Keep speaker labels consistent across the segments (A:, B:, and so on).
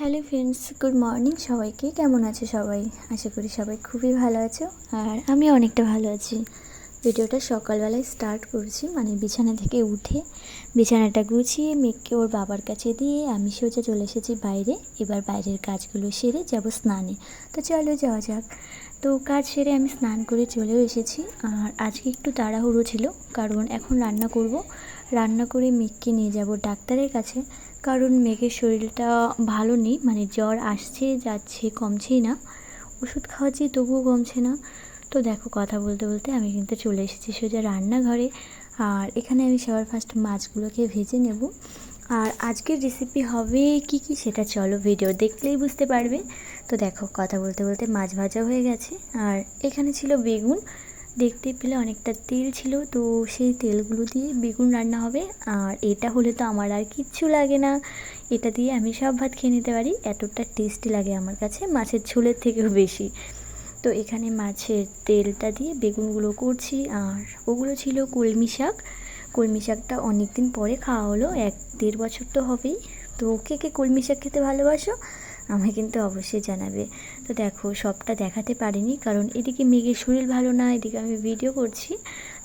A: Hello friends, good morning সবাইকে। কেমন আছে সবাই? আশা করি সবাই খুবই ভালো আছো। আর আমি অনেকটা ভালো আছি। ভিডিওটা সকালবেলায় স্টার্ট করছি মানে বিছানা থেকে উঠে বিছানাটা গুছিয়ে মেঘকে ওর বাবার কাছে দিয়ে আমি সোজা চলে এসেছি বাইরে। এবার বাইরের কাজগুলো সেরে যাব স্নানে। তো চলো যাওয়া যাক। তো কাজ সেরে আমি স্নান করে চলেও এসেছি। আর আজকে একটু তাড়াহুড়ো ছিল, কারণ এখন রান্না করব। রান্না করে মেঘকে নিয়ে যাব ডাক্তারের কাছে। কারণ মেঘের শরীরটা ভালো নেই মানে জ্বর আসছে, যাচ্ছে, কমছেই না। ওষুধ খাওয়াচ্ছি, তবুও কমছে না। তো দেখো, কথা বলতে বলতে আমি কিন্তু চলে এসেছি সোজা রান্নাঘরে। আর এখানে আমি সবার ফার্স্ট মাছগুলোকে ভেজে নেব। আর আজকের রেসিপি হবে কি কি সেটা চলো ভিডিও দেখলেই বুঝতে পারবে। তো দেখো, কথা বলতে বলতে মাছ ভাজা হয়ে গেছে। আর এখানে ছিল বেগুন। দেখতে পেলে অনেকটা তেল ছিল, তো সেই তেলগুলো দিয়ে বেগুন রান্না হবে। আর এটা হলে তো আমার আর কিচ্ছু লাগে না। এটা দিয়ে আমি সব ভাত খেয়ে নিতে পারি। এতটা টেস্টি লাগে আমার কাছে, মাছের ঝোলের থেকেও বেশি। তো এখানে মাছের তেলটা দিয়ে বেগুনগুলো করছি, আর ওগুলো ছিল কলমি শাক। কলমি শাকটা অনেক দিন পরে খাওয়া হলো, এক দেড় বছর তো হবেই। তো কে কে কলমি শাক খেতে ভালোবাসো? আমায় কিন্তু অবশ্যই জানাবে। তো দেখো, সবটা দেখাতে পারিনি, কারণ এদিকে মেঘের শরীর ভালো না, এদিকে আমি ভিডিও করছি।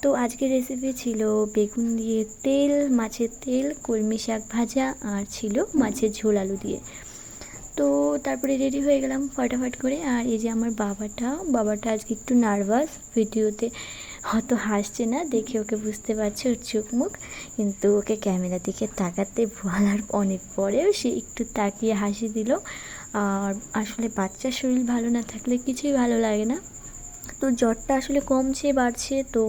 A: তো আজকের রেসিপি ছিল বেগুন দিয়ে তেল, মাছের তেল, কলমি শাক ভাজা, আর ছিল মাছের ঝোল আলু দিয়ে। তো তারপরে রেডি হয়ে গেলাম ফটাফট করে। আর এই যে আমার বাবাটা বাবাটা আজকে একটু নার্ভাস ভিডিওতে হয়তো হাসছে না, দেখে ওকে বুঝতে পারছে ওর চোখ মুখ। কিন্তু ওকে ক্যামেরা দিকে তাকাতে বলার অনেক পরেও সে একটু তাকিয়ে হাসি দিল। আর আসলে বাচ্চার শরীর ভালো না থাকলে কিছুই ভালো লাগে না। তো জ্বরটা আসলে কমছে, বাড়ছে, তো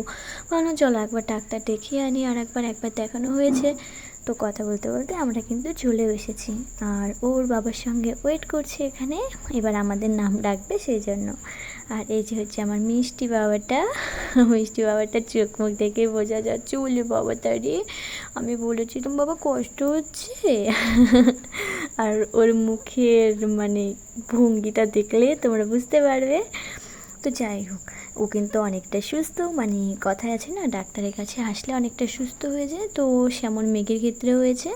A: ভালো চলো একবার ডাক্তার দেখিয়ে আনি আর একবার একবার দেখানো হয়েছে। তো কথা বলতে বলতে আমরা কিন্তু চলে এসেছি। আর ওর বাবার সঙ্গে ওয়েট করছে এখানে, এবার আমাদের নাম ডাকবে সেই জন্য আর এই যে হচ্ছে আমার মিষ্টি বাবাটা মিষ্টি বাবাটা চোখ মুখ দেখে বোঝা যাচ্ছে বলে বাবা তারি আমি বলেছিলাম বাবা কষ্ট হচ্ছে? আর ওর মুখের মানে ভঙ্গিটা দেখলে তোমরা বুঝতে পারবে। তো যাই হোক, ও কিন্তু অনেকটা সুস্থ মানে কথায় আছে না, ডাক্তারের কাছে আসলে অনেকটা সুস্থ হয়ে যায়, তো সেমন মেঘের ক্ষেত্রে হয়েছে।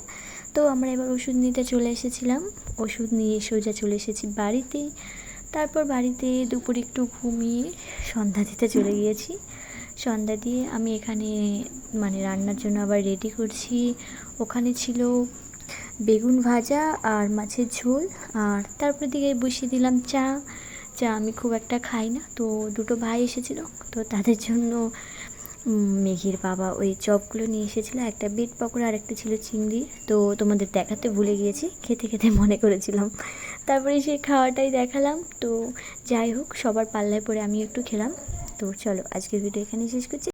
A: তো আমরা এবার ওষুধ নিতে চলে এসেছিলাম, ওষুধ নিয়ে সোজা চলে এসেছি বাড়িতে। তারপর বাড়িতে দুপুর একটু ঘুমিয়ে সন্ধ্যা দিতে চলে গিয়েছি। সন্ধ্যা দিয়ে আমি এখানে মানে রান্নার জন্য আবার রেডি করছি। ওখানে ছিল বেগুন ভাজা আর মাছের ঝোল, আর তারপর দিকে বসিয়ে দিলাম চা। চা আমি খুব একটা খাই না। তো দুটো ভাই এসেছিল। তো তাদের জন্য মেঘির বাবা ওই চপগুলো নিয়ে এসেছিল। একটা বিট পকোড়া আর একটা ছিল চিংড়ি। তো তোমাদের দেখাতে ভুলে গিয়েছি, খেতে খেতে মনে করেছিলাম। তারপরে সেই খাওয়াটাই দেখালাম। তো যাই হোক, সবার পাল্লায় পরে আমি একটু খেলাম। তো চলো, আজকের ভিডিও এখানে শেষ করছি।